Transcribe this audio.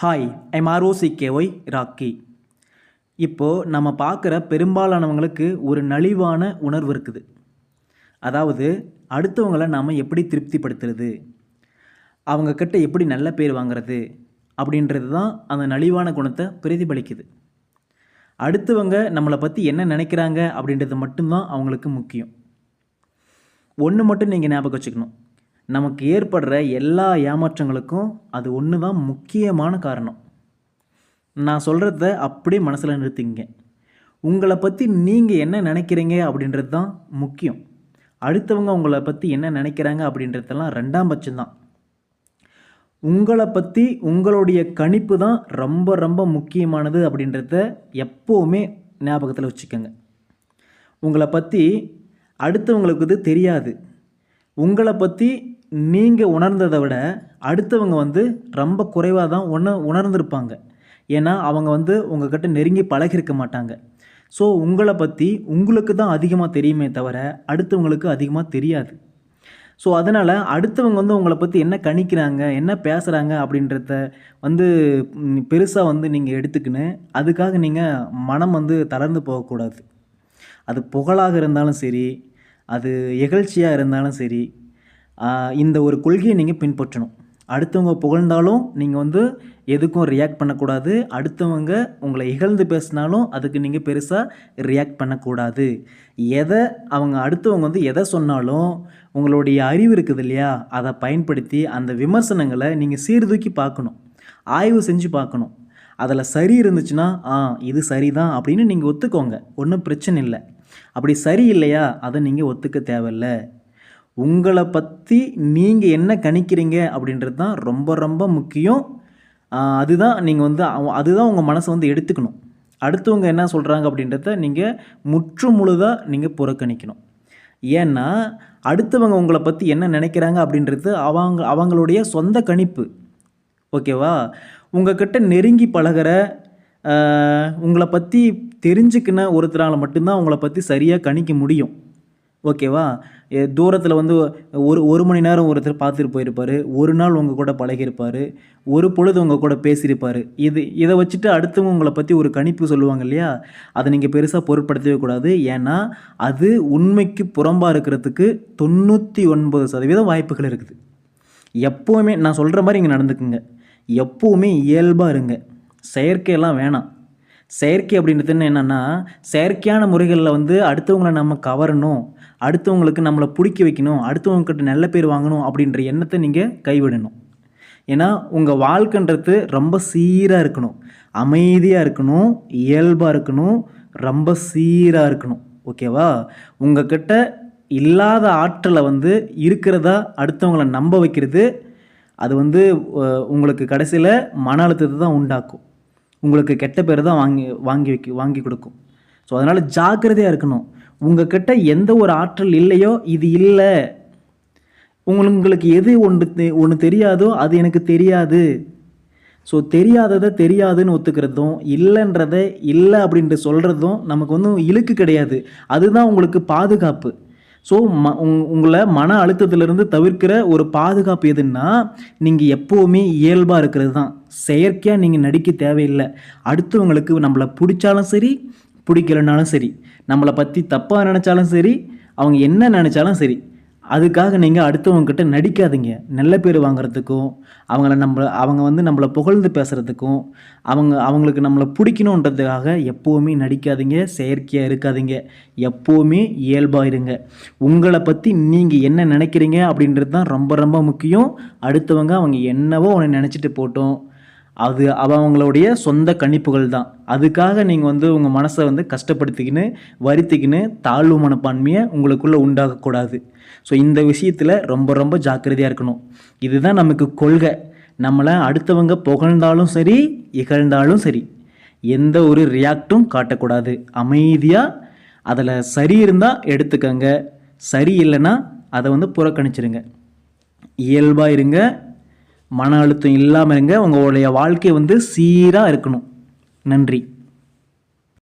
Hi I ROC rakhi. இப்போது நம்ம பார்க்குற பெரும்பாலானவங்களுக்கு ஒரு நலிவான உணர்வு இருக்குது. அதாவது அடுத்தவங்களை நாம் எப்படி திருப்திப்படுத்துறது? அவங்கக்கிட்ட எப்படி நல்ல பேர் வாங்குறது? அப்படின்றது தான் அந்த நலிவான குணத்தை பிரதிபலிக்குது. அடுத்தவங்க நம்மளை பற்றி என்ன நினைக்கிறாங்க அப்படின்றது மட்டும்தான் அவங்களுக்கு முக்கியம். ஒன்று மட்டும் நீங்கள் ஞாபகம் வச்சுக்கணும். நமக்கு ஏற்படுற எல்லா ஏமாற்றங்களுக்கும் அது ஒன்று தான் முக்கியமான காரணம். நான் சொல்கிறத அப்படியே மனசில் நிறுத்திங்க உங்களை பற்றி நீங்கள் என்ன நினைக்கிறீங்க அப்படின்றது தான் முக்கியம். அடுத்தவங்க உங்களை பற்றி என்ன நினைக்கிறாங்க அப்படின்றதெல்லாம் ரெண்டாம் பட்சம்தான். உங்களை பற்றி உங்களுடைய கணிப்பு தான் ரொம்ப ரொம்ப முக்கியமானது அப்படின்றத எப்போவுமே ஞாபகத்தில் வச்சுக்கோங்க. உங்களை பற்றி அடுத்தவங்களுக்கு இது தெரியாது. உங்களை பற்றி நீங்கள் உணர்ந்ததை விட அடுத்தவங்க வந்து ரொம்ப குறைவாக தான் உண உணர்ந்திருப்பாங்க. ஏன்னா அவங்க வந்து உங்ககிட்ட நெருங்கி பழகிருக்க மாட்டாங்க. ஸோ உங்களை பற்றி உங்களுக்கு தான் அதிகமாக தெரியுமே தவிர அடுத்தவங்களுக்கு அதிகமாக தெரியாது. ஸோ அதனால் அடுத்தவங்க வந்து உங்களை பற்றி என்ன கணிக்கிறாங்க என்ன பேசுகிறாங்க அப்படின்றத வந்து பெருசாக வந்து நீங்கள் எடுத்துக்கின்னு அதுக்காக நீங்கள் மனம் வந்து தளர்ந்து போகக்கூடாது. அது புகழாக இருந்தாலும் சரி அது இகழ்ச்சியாக இருந்தாலும் சரி இந்த ஒரு கொள்கையை நீங்கள் பின்பற்றணும். அடுத்தவங்க புகழ்ந்தாலும் நீங்கள் வந்து எதுக்கும் ரியாக்ட் பண்ணக்கூடாது. அடுத்தவங்க உங்களை இகழ்ந்து பேசினாலும் அதுக்கு நீங்கள் பெருசாக ரியாக்ட் பண்ணக்கூடாது. எதை அவங்க அடுத்தவங்க வந்து எதை சொன்னாலும் உங்களுடைய அறிவு இருக்குது இல்லையா? அதை பயன்படுத்தி அந்த விமர்சனங்களை நீங்கள் சீர்தூக்கி பார்க்கணும். ஆய்வு செஞ்சு பார்க்கணும். அதில் சரி இருந்துச்சுன்னா ஆ இது சரிதான் அப்படின்னு நீங்கள் ஒத்துக்கோங்க. ஒன்றும் பிரச்சனை இல்லை. அப்படி சரி இல்லையா? அதை நீங்கள் ஒத்துக்க தேவையில்லை. உங்களை பற்றி நீங்கள் என்ன கணிக்கிறீங்க அப்படின்றது தான் ரொம்ப ரொம்ப முக்கியம். அதுதான் நீங்கள் வந்து அவ- அதுதான் உங்கள் மனசை வந்து எடுத்துக்கணும். அடுத்தவங்க என்ன சொல்கிறாங்க அப்படின்றத நீங்கள் முற்று முழுதாக நீங்கள் புறக்கணிக்கணும். ஏன்னா அடுத்தவங்க உங்களை பற்றி என்ன நினைக்கிறாங்க அப்படின்றது அவங்க அவங்களுடைய சொந்த கணிப்பு. ஓகேவா? உங்கள்கிட்ட நெருங்கி பழகுற உங்களை பற்றி தெரிஞ்சுக்கின ஒருத்தரால் மட்டும்தான் உங்களை பற்றி சரியாக கணிக்க முடியும். ஓகேவா? தூரத்தில் வந்து ஒரு ஒரு மணி நேரம் ஒருத்தர் பார்த்துட்டு போயிருப்பார். ஒரு நாள் உங்கள் கூட பழகியிருப்பார். ஒரு பொழுது உங்கள் கூட பேசியிருப்பார். இது இதை வச்சுட்டு அடுத்தவங்க உங்களை பற்றி ஒரு கணிப்பு சொல்லுவாங்க இல்லையா? அதை நீங்கள் பெருசாக பொருட்படுத்தவே கூடாது. ஏன்னா அது உண்மைக்கு புறம்பாக இருக்கிறதுக்கு தொண்ணூற்றி ஒன்பது சதவீதம் வாய்ப்புகள் இருக்குது. எப்போவுமே நான் சொல்கிற மாதிரி இங்கே நடந்துக்குங்க. எப்போவுமே இயல்பாக இருங்க. செயற்கையெல்லாம் வேணாம். செயற்கை அப்படின்றது என்னென்னா செயற்கையான முறைகளில் வந்து அடுத்தவங்களை நம்ம கவரணும். அடுத்தவங்களுக்கு நம்மளை பிடிக்க வைக்கணும் அடுத்தவங்கக்கிட்ட நல்ல பேர் வாங்கணும் அப்படின்ற எண்ணத்தை நீங்கள் கைவிடணும். ஏன்னா உங்கள் வாழ்க்கைன்றது ரொம்ப சீராக இருக்கணும். அமைதியாக இருக்கணும் இயல்பாக இருக்கணும் ரொம்ப சீராக இருக்கணும். ஓகேவா? உங்ககிட்ட இல்லாத ஆற்றலை வந்து இருக்கிறதா அடுத்தவங்கள நம்ப வைக்கிறது அது வந்து உங்களுக்கு கடைசியில் மன அழுத்தத்தை தான் உண்டாக்கும். உங்களுக்கு கெட்ட பேர் தான் வாங்கி வாங்கி வைக்க வாங்கி கொடுக்கும். ஸோ அதனால் ஜாக்கிரதையாக இருக்கணும். உங்ககிட்ட எந்த ஒரு ஆற்றல் இல்லையோ இது இல்லை. உங்களுக்கு உங்களுக்கு எது ஒன்று ஒன்று தெரியாதோ அது எனக்கு தெரியாது. ஸோ தெரியாததை தெரியாதுன்னு ஒத்துக்கிறதும் இல்லைன்றதை இல்லை அப்படின்ட்டு சொல்கிறதும் நமக்கு வந்து இழுக்கு கிடையாது. அதுதான் உங்களுக்கு பாதுகாப்பு. ஸோ ம உங் உங்களை மன அழுத்தத்திலிருந்து தவிர்க்கிற ஒரு பாதுகாப்பு எதுன்னா நீங்கள் எப்போவுமே இயல்பாக இருக்கிறது தான். செயற்கையாக நீங்கள் நடிக்க தேவையில்லை. அடுத்தவங்களுக்கு நம்மளை பிடிச்சாலும் சரி பிடிக்கலனாலும் சரி நம்மளை பற்றி தப்பாக நினச்சாலும் சரி அவங்க என்ன நினச்சாலும் சரி அதுக்காக நீங்கள் அடுத்தவங்கக்கிட்ட நடிக்காதீங்க. நல்ல பேர் வாங்குறதுக்கும் அவங்கள நம்ம அவங்க வந்து நம்மளை புகழ்ந்து பேசுகிறதுக்கும் அவங்க அவங்களுக்கு நம்மளை பிடிக்கணுன்றதுக்காக எப்போவுமே நடிக்காதீங்க செயற்கையாக இருக்காதீங்க. எப்போவுமே இயல்பாக இருங்க. உங்களை பற்றி நீங்கள் என்ன நினைக்கிறீங்க அப்படின்றது தான் ரொம்ப ரொம்ப முக்கியம். அடுத்தவங்க அவங்க என்னவோ உன்னை நினச்சிட்டு போட்டோம் அது அவங்களுடைய சொந்த கணிப்புகள் தான். அதுக்காக நீங்கள் வந்து உங்கள் மனசை வந்து கஷ்டப்படுத்திக்கின்னு வருத்திக்கின்னு தாழ்வு மனப்பான்மையை உங்களுக்குள்ளே உண்டாகக்கூடாது ஸோ இந்த விஷயத்தில் ரொம்ப ரொம்ப ஜாக்கிரதையாக இருக்கணும். இதுதான் நமக்கு கொள்கை. நம்மளை அடுத்தவங்க புகழ்ந்தாலும் சரி இகழ்ந்தாலும் சரி எந்த ஒரு ரியாக்டும் காட்டக்கூடாது. அமைதியாக அதில் சரி இருந்தால் எடுத்துக்கங்க. சரி இல்லைன்னா அதை வந்து புறக்கணிச்சிருங்க. இயல்பாக இருங்க. மன அழுத்தம் இல்லாமல் இருங்க. உங்களுடைய வாழ்க்கை வந்து சீராக இருக்கணும். நன்றி.